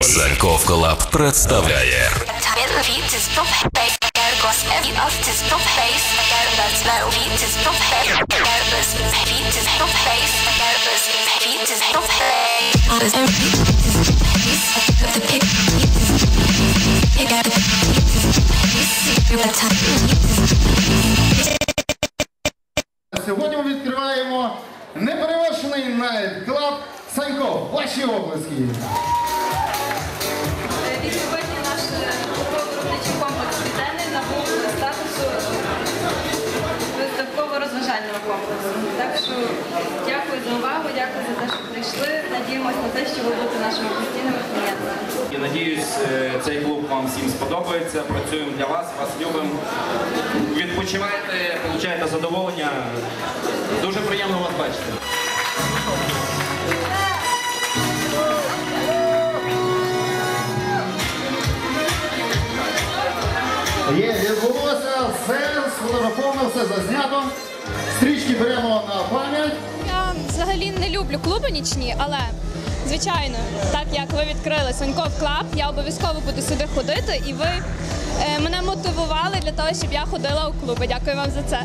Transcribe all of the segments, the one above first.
Саньков Колаб представляє Сьогодні ми відкриваємо неперевершений найт-клаб Санько. Ваші обласки. Виставково-розважального. Так що дякую за увагу, дякую за те, що прийшли. Надіємося на те, що ви будете нашими постійними клієнтами. І надіюсь, е, цей клуб вам всім сподобається. Працюємо для вас, вас любимо. Відпочивайте, получаєте задоволення. Дуже приємно вас бачити. Є, відбулося все сфотографовано, все зазнято. Стрічки беремо на пам'ять. Я взагалі не люблю клуби нічні, але звичайно, так як ви відкрили Соньков Клаб, я обов'язково буду сюди ходити, і ви е, мене мотивували для того, щоб я ходила у клуби. Дякую вам за це.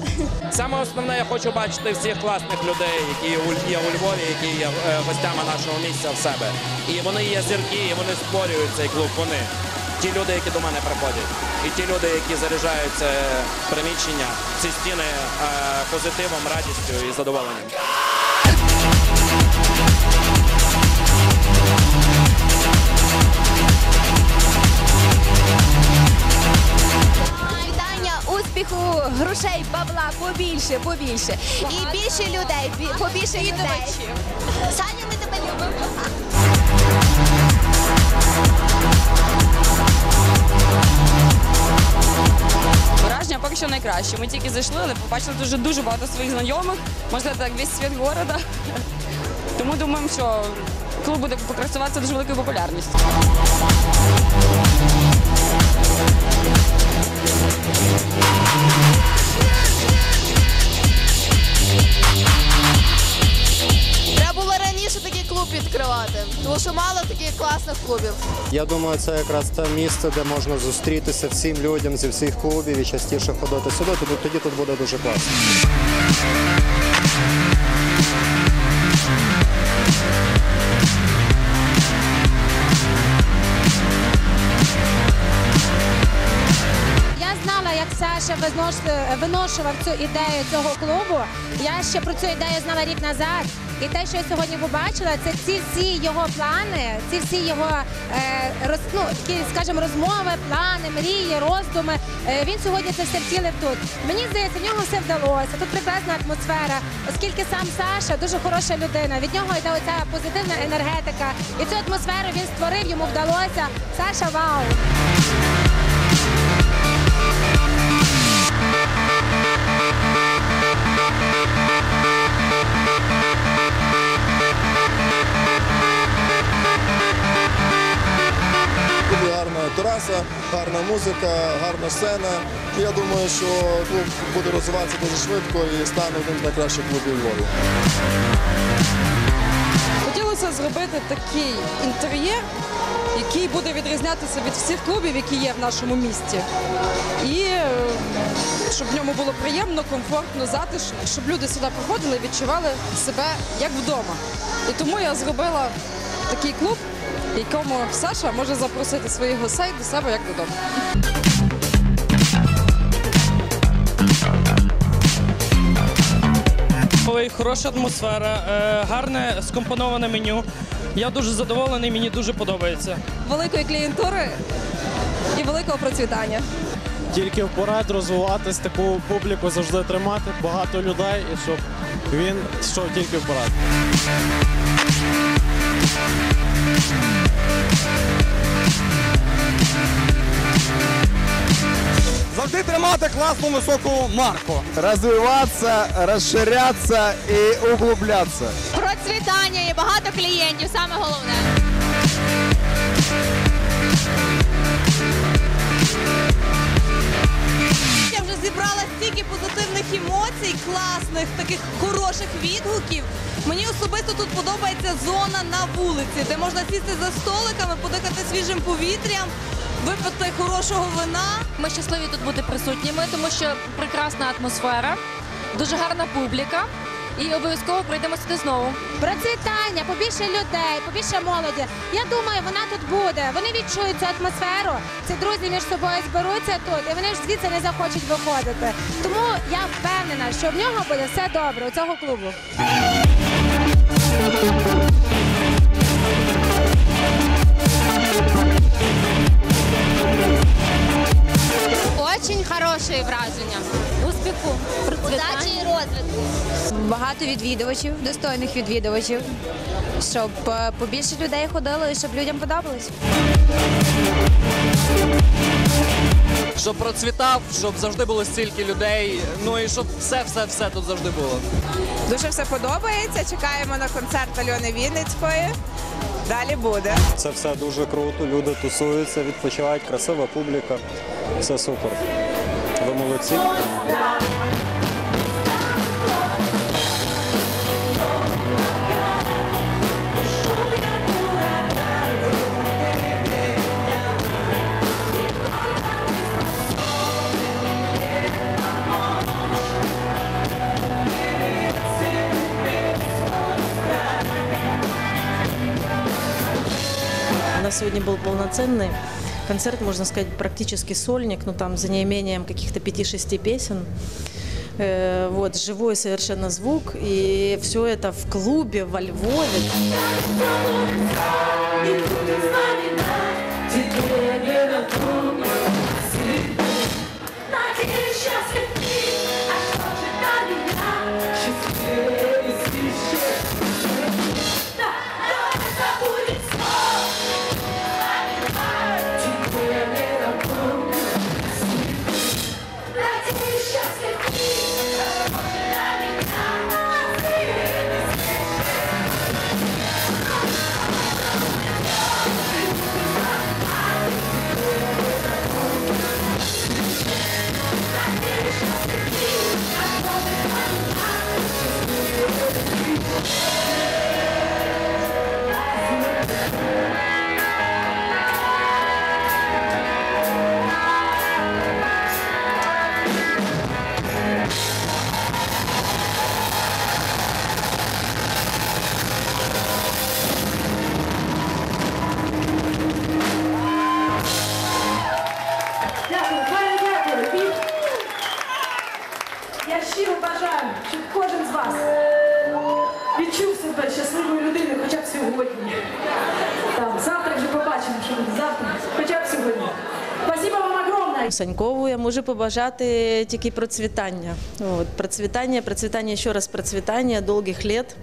Саме основне, я хочу бачити всіх класних людей, які у- є у Львові, які є е, гостями нашого місця в себе. І вони є зірки, і вони створюють цей клуб. Вони ті люди, які до мене приходять, і ті люди, які заряджають це приміщення, ці стіни е, позитивом, радістю і задоволенням. Успіху, грошей, бабла побільше, побільше. І більше людей, бі- побільше людей. Саня, ми тебе любимо. Враження поки що найкраще. Ми тільки зайшли, але побачили дуже дуже багато своїх знайомих. Можна так весь світ міста. Тому думаємо, що клуб буде покрасуватися дуже великою популярністю. Треба раніше такий клуб відкривати, тому що мало таких класних клубів. Я думаю, це якраз те місце, де можна зустрітися всім людям зі всіх клубів і частіше ходити сюди. Тоді, тоді тут буде дуже класно. Виношував цю ідею цього клубу. Я ще про цю ідею знала рік назад. І те, що я сьогодні побачила, це ці всі його плани, ці всі його е, ну, розмови, плани, мрії, роздуми. Е, він сьогодні це все втілив тут. Мені здається, в нього все вдалося. Тут прекрасна атмосфера, оскільки сам Саша дуже хороша людина. Від нього йде оця позитивна енергетика. І цю атмосферу він створив, йому вдалося. Саша, вау! Дуже гарна тераса, гарна музика, гарна сцена. Я думаю, що клуб буде розвиватися дуже швидко і стане одним з найкращих клубів Львові. Хотілося зробити такий інтер'єр, який буде відрізнятися від всіх клубів, які є в нашому місті. І е, щоб в ньому було приємно, комфортно, затишно, щоб люди сюди приходили і відчували себе як вдома. І тому я зробила такий клуб, в якому Саша може запросити своїх гостей до себе як додому. Хороша атмосфера, е, гарне скомпоноване меню. Я дуже задоволений, мені дуже подобається. Великої клієнтури і великого процвітання. Тільки вперед розвиватись, таку публіку завжди тримати, багато людей, і щоб він йшов тільки вперед. Завжди тримати класну високу марку. Розвиватися, розширятися і углублятися. Процвітання і багато клієнтів, саме головне. Позитивних таких хороших відгуків. Мені особисто тут подобається зона на вулиці, де можна сісти за столиками, подихати свіжим повітрям, випити хорошого вина. Ми щасливі тут бути присутніми, тому що прекрасна атмосфера, дуже гарна публіка. І обов'язково прийдемо сюди знову. Процвітання, побільше людей, побільше молоді. Я думаю, вона тут буде. Вони відчують цю атмосферу. Ці друзі між собою зберуться тут, і вони ж звідси не захочуть виходити. Тому я впевнена, що в нього буде все добре у цього клубу. Відвідувачів, достойних відвідувачів, щоб е, побільше людей ходило і щоб людям подобалось. Щоб процвітав, щоб завжди було стільки людей. Ну і щоб все, все, все тут завжди було. Дуже все подобається. Чекаємо на концерт Альони Вінницької. Далі буде. Це все дуже круто. Люди тусуються, відпочивають, красива публіка. Все супер. Ви молодці. Нас сегодня был полноценный концерт, можно сказать, практически сольник, ну там за неимением каких-то 5-6 песен. Э, Вот, живой совершенно звук, и все это в клубе во Львове. завтра, хоча б сьогодні. Спасибо вам огромное. Санькову я можу побажати тільки процвітання. От, процвітання, процвітання, ще раз процвітання, довгих лет.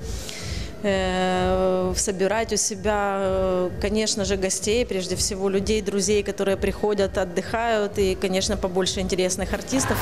Э, собирать у себя, э, конечно же, гостей, прежде всего людей, друзей, которые приходят, отдыхают, и, конечно, побольше интересных артистов.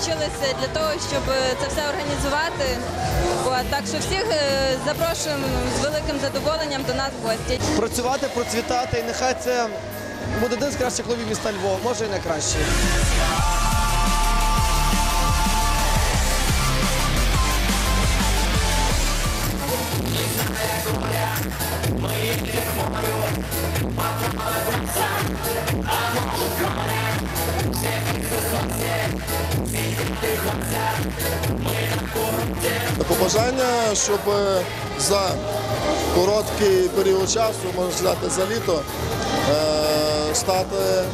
Долучилися для того, щоб е, це все організувати. Так що всіх е, запрошуємо з великим задоволенням до нас в гості. Працювати, процвітати, і нехай це буде один з кращих клубів міста Львова, може і найкращий. Побажання, щоб за короткий період часу, можна сказати, за літо, е, стати е,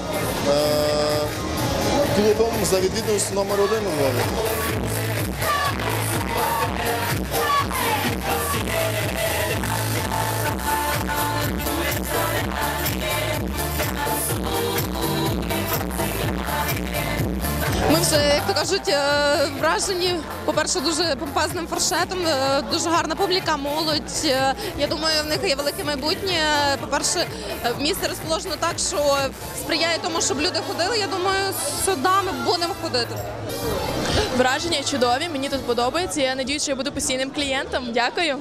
клубом за відвідуваністю номер один у Львові. Все як то кажуть, е, вражені, по-перше, дуже помпезним форшетом, е, дуже гарна публіка, молодь. Е, Я думаю, в них є велике майбутнє. По-перше, місце розположено так, що сприяє тому, щоб люди ходили. Я думаю, сюди ми будемо ходити. Враження чудові, мені тут подобається. Я надіюсь, що я буду постійним клієнтом. Дякую.